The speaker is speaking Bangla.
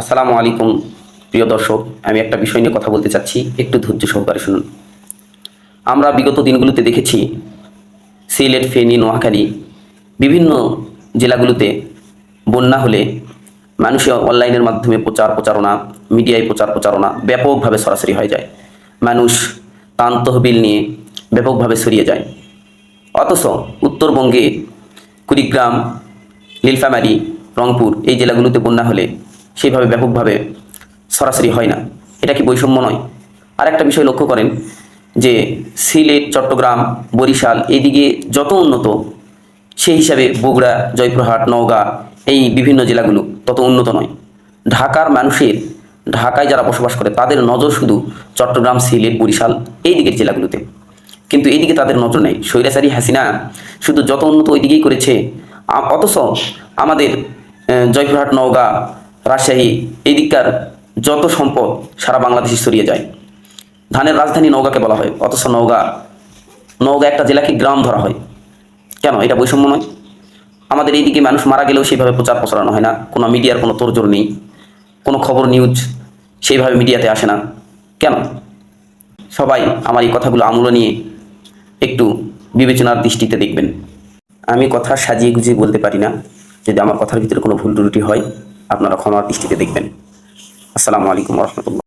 আসসালামু আলাইকুম, প্রিয় দর্শক, আমি একটা বিষয় নিয়ে কথা বলতে চাচ্ছি, একটু ধৈর্য সহকারে শুনুন। আমরা বিগত দিনগুলোতে দেখেছি, সিলেট, ফেনী, নোয়াখালী, বিভিন্ন জেলাগুলোতে বন্যা হলে মানুষে অনলাইনের মাধ্যমে প্রচার প্রচারণা, মিডিয়ায় প্রচার প্রচারণা ব্যাপকভাবে সরাসরি হয়ে যায়। মানুষ তান তহবিল নিয়ে ব্যাপকভাবে ছড়িয়ে যায়। অথচ উত্তরবঙ্গে কুড়িগ্রাম, নীলফামারী, রংপুর এই জেলাগুলোতে বন্যা হলে সেইভাবে ব্যাপকভাবে সরাসরি হয় না। এটা কি বৈষম্য নয়? আর একটা বিষয় লক্ষ্য করেন যে সিলেট, চট্টগ্রাম, বরিশাল এইদিকে যত উন্নত সেই হিসাবে বগুড়া, জয়পুরহাট, নওগাঁ এই বিভিন্ন জেলাগুলো তত উন্নত নয়। ঢাকার মানুষের, ঢাকায় যারা বসবাস করে তাদের নজর শুধু চট্টগ্রাম, সিলেট, বরিশাল এই দিকের জেলাগুলোতে। কিন্তু এইদিকে তাদের নজর নেই। স্বৈরাচারী হাসিনা শুধু যত উন্নত ওই দিকেই করেছে অথচ আমাদের জয়পুরহাট, নওগাঁ রাজশাহী এই দিককার যত সম্পদ সারা বাংলাদেশে ছড়িয়ে যায়। ধানের রাজধানী নওগাঁকে বলা হয়, অথচ নওগাঁ নওগাঁ একটা জেলাকে গ্রাম ধরা হয়। কেন? এটা বৈষম্য নয়। আমাদের এইদিকে মানুষ মারা গেলেও সেইভাবে প্রচার প্রচারণা হয় না। কোনো মিডিয়ার কোনো তোড়জোড় নেই। কোনো খবর, নিউজ সেইভাবে মিডিয়াতে আসে না। কেন? সবাই আমার এই কথাগুলো আমূল্য নিয়ে একটু বিবেচনার দৃষ্টিতে দেখবেন। আমি কথা সাজিয়ে গুজিয়ে বলতে পারি না যদি আমার কথার ভিতরে কোনো ভুল ত্রুটি হয়। আপনারা ক্ষমার দৃষ্টিতে দেখবেন। আসসালামু আলাইকুম রহমতুল্লাহ।